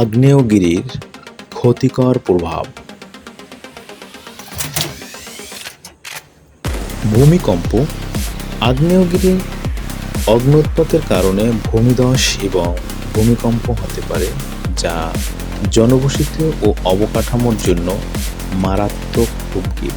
আগ্নেয়গিরির ক্ষতিকর প্রভাব। ভূমিকম্প আগ্নেয়গিরি অগ্ন্যুৎপাতের কারণে ভূমিধস এবং ভূমিকম্প হতে পারে, যা জনবসতি ও অবকাঠামোর জন্য মারাত্মক হুমকির।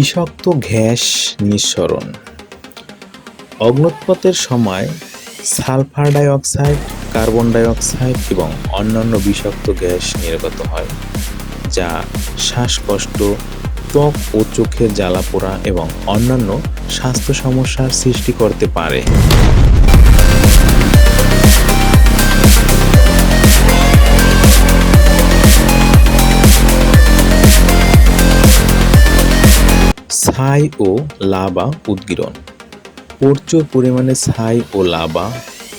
বিষাক্ত গ্যাস নিঃসরণ। অগ্নুৎপাতের সময় সালফার ডাইঅক্সাইড, কার্বন ডাইঅক্সাইড এবং অন্যান্য বিষাক্ত গ্যাস নির্গত হয়, যা শ্বাসকষ্ট, ত্বক ও চোখের জ্বালা পোড়া এবং অন্যান্য স্বাস্থ্য সমস্যার সৃষ্টি করতে পারে। ছাই ও লাভা উদ্গীরণ। প্রচুর পরিমাণে ছাই ও লাভা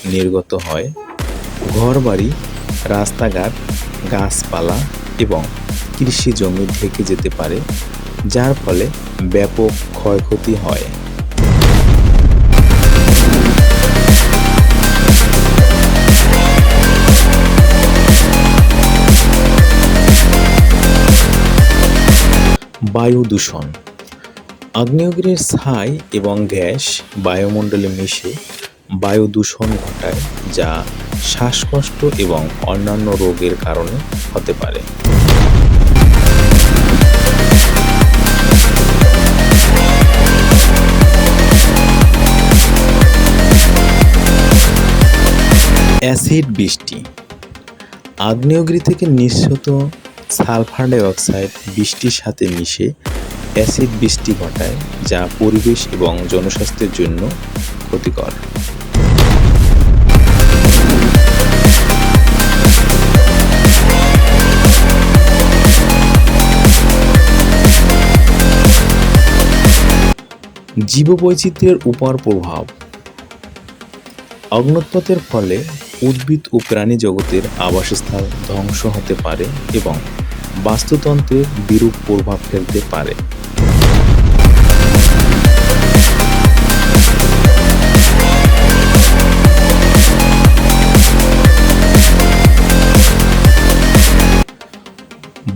নির্গত হয়। ঘরবাড়ি, রাস্তাঘাট, গাছপালা এবং কৃষি জমি ঢেকে যেতে পারে, যার ফলে ব্যাপক ক্ষয়ক্ষতি হয়। বায়ু দূষণ। আগ্নেয়গিরির ছাই এবং গ্যাস বায়ুমণ্ডলে মিশে বায়ু দূষণ ঘটায়, যা শ্বাসকষ্ট এবং অন্যান্য রোগের কারণে হতে পারে। অ্যাসিড বৃষ্টি। আগ্নেয়গিরি থেকে নিঃসৃত সালফার ডাইঅক্সাইড বৃষ্টির সাথে মিশে অ্যাসিড বৃষ্টি ঘটায়, যা পরিবেশ এবং জনস্বাস্থ্যের জন্য ক্ষতিকর। জীববৈচিত্র্যের উপর প্রভাব। অগ্নুৎপাতের ফলে উদ্ভিদ ও প্রাণী জগতের আবাসস্থল ধ্বংস হতে পারে এবং বাস্তুতন্ত্রে বিরূপ প্রভাব ফেলতে পারে।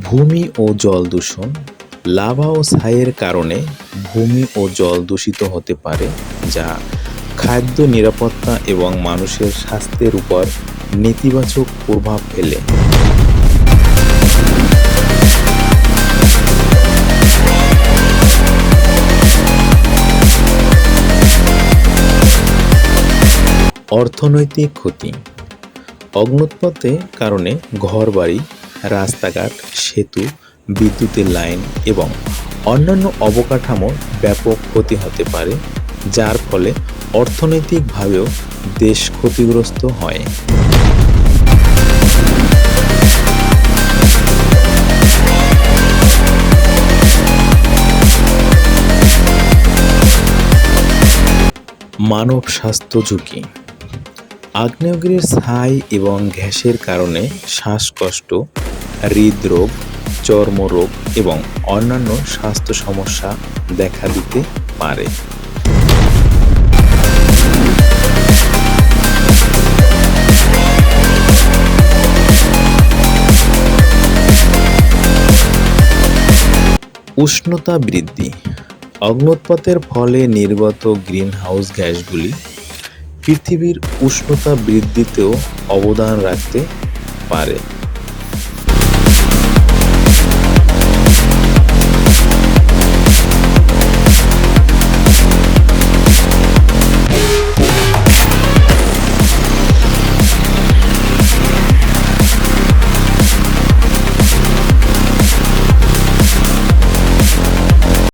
ভূমি ও জল দূষণ, লাভা ও ছাইয়ের কারণে ভূমি ও জল দূষিত হতে পারে, যা খাদ্য নিরাপত্তা এবং মানুষের স্বাস্থ্যের উপর নেতিবাচক প্রভাব ফেলে। অর্থনৈতিক ক্ষতি অগ্নুৎপাতে কারণে ঘরবাড়ি রাস্তাঘাট, সেতু, বিদ্যুতের লাইন এবং অন্যান্য অবকাঠামোর ব্যাপক ক্ষতি হতে পারে, যার ফলে অর্থনৈতিকভাবেও দেশ ক্ষতিগ্রস্ত হয়। মানব স্বাস্থ্য ঝুঁকি আগ্নেয়গিরির ছাই এবং গ্যাসের কারণে শ্বাসকষ্ট, হৃদরোগ, চর্মরোগ এবং অন্যান্য স্বাস্থ্য সমস্যা দেখা দিতে পারে। উষ্ণতা বৃদ্ধি। অগ্নুৎপাতের ফলে নির্গত গ্রিনহাউস গ্যাসগুলি পৃথিবীর উষ্ণতা বৃদ্ধিতেও অবদান রাখতে পারে।